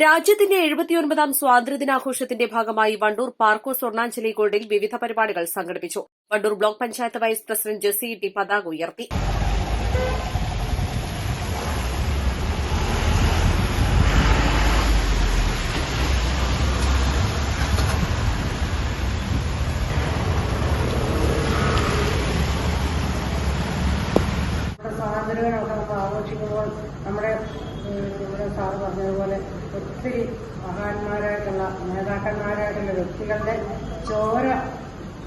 രാജ്യത്തിന്റെ എഴുപത്തിയൊൻപതാം സ്വാതന്ത്ര്യദിനാഘോഷത്തിന്റെ ഭാഗമായി വണ്ടൂർ പാർക്കോ സ്വർണാഞ്ജലി ഗോൾഡിൽ വിവിധ പരിപാടികൾ സംഘടിപ്പിച്ചു. Wandoor block panchayat vice president Jessy T പതാക ഉയർത്തി. നമ്മുടെ സ്വാതന്ത്ര്യങ്ങളൊക്കെ നമ്മൾ ആഘോഷിക്കുമ്പോൾ നമ്മുടെ ഇവിടെ സാറ് പറഞ്ഞതുപോലെ ഒത്തിരി മഹാന്മാരായിട്ടുള്ള നേതാക്കന്മാരായിട്ടുള്ള വ്യക്തികളുടെ ചോര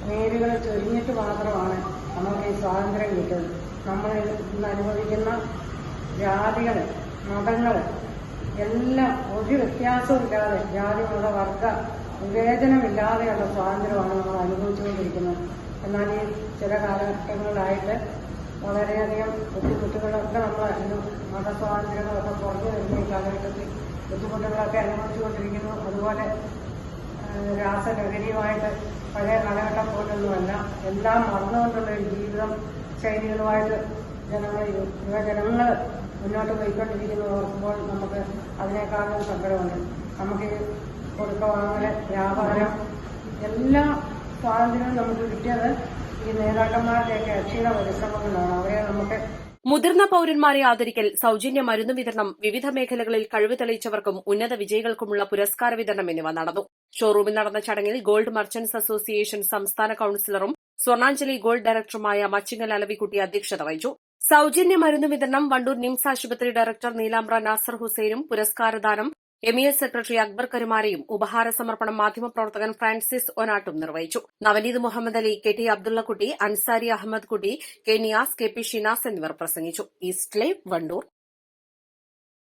നേരുകൾ ചൊരിഞ്ഞിട്ട് മാത്രമാണ് നമുക്ക് ഈ സ്വാതന്ത്ര്യം കിട്ടുന്നത്. നമ്മൾ ഇന്ന് അനുഭവിക്കുന്ന ജാതികൾ മതങ്ങൾ എല്ലാം ഒരു വ്യത്യാസവും ഇല്ലാതെ ജാതി മത വർഗ വിവേചനമില്ലാതെയുള്ള സ്വാതന്ത്ര്യമാണ് നമ്മൾ അനുഭവിച്ചുകൊണ്ടിരിക്കുന്നത്. എന്നാൽ ഈ ചില കാലഘട്ടങ്ങളിലായിട്ട് വളരെയധികം ബുദ്ധിമുട്ടുകളൊക്കെ നമ്മൾ മതസ്വാതന്ത്ര്യങ്ങളൊക്കെ കുറഞ്ഞു വരുന്ന ഈ കാലഘട്ടത്തിൽ. ബുദ്ധിമുട്ടുകളൊക്കെ അനുഭവിച്ചുകൊണ്ടിരിക്കുന്നു. അതുപോലെ രാസലഹരിയുമായിട്ട് പഴയ കാലഘട്ടം പോലൊന്നുമല്ല. എല്ലാം മറന്നുകൊണ്ടുള്ള ഒരു ജീവിതം ശൈലികളുമായിട്ട് ജനങ്ങൾ യുവജനങ്ങൾ മുന്നോട്ട് പോയിക്കൊണ്ടിരിക്കുന്നു ഓർക്കുമ്പോൾ നമുക്ക് അതിനേക്കാളും സങ്കടമുണ്ട്. നമുക്ക് കൊടുക്ക വാങ്ങൽ വ്യാപാരം എല്ലാ സ്വാതന്ത്ര്യവും നമുക്ക് കിട്ടിയത് ഈ നേതാക്കന്മാരുടെയൊക്കെ അക്ഷീണ പരിശ്രമങ്ങളാണ്. അവരെ നമുക്ക് മുതിർന്ന പൌരന്മാരെ ആദരിക്കൽ സൌജന്യ മരുന്ന് വിതരണം വിവിധ മേഖലകളിൽ കഴിവ് തെളിയിച്ചവർക്കും ഉന്നത വിജയികൾക്കുമുള്ള പുരസ്കാര വിതരണം എന്നിവ നടന്നു. ഷോറൂമിൽ നടന്ന ചടങ്ങിൽ ഗോൾഡ് മർച്ചന്റ്സ് അസോസിയേഷൻ സംസ്ഥാന കൌൺസിലറും സ്വർണാഞ്ജലി ഗോൾഡ് ഡയറക്ടറുമായ മച്ചിങ്ങൽ അലവിക്കുട്ടി അധ്യക്ഷത വഹിച്ചു. സൌജന്യ മരുന്ന് വിതരണം വണ്ടൂർ നിംസ് ആശുപത്രി ഡയറക്ടർ നീലാംബ്ര നാസർ ഹുസൈനും പുരസ്കാരദാനം എം സെക്രട്ടറി അക്ബർ കരുമാരയും ഉപഹാര സമർപ്പണം മാധ്യമപ്രവർത്തകൻ ഫ്രാൻസിസ് ഒനാട്ടും നിർവഹിച്ചു. Navaneeth Muhammad Ali K T Abdullakutty Ansari Ahammed Kutty K Niyas K P Shinas എന്നിവർ പ്രസംഗിച്ചു. East live Wandoor.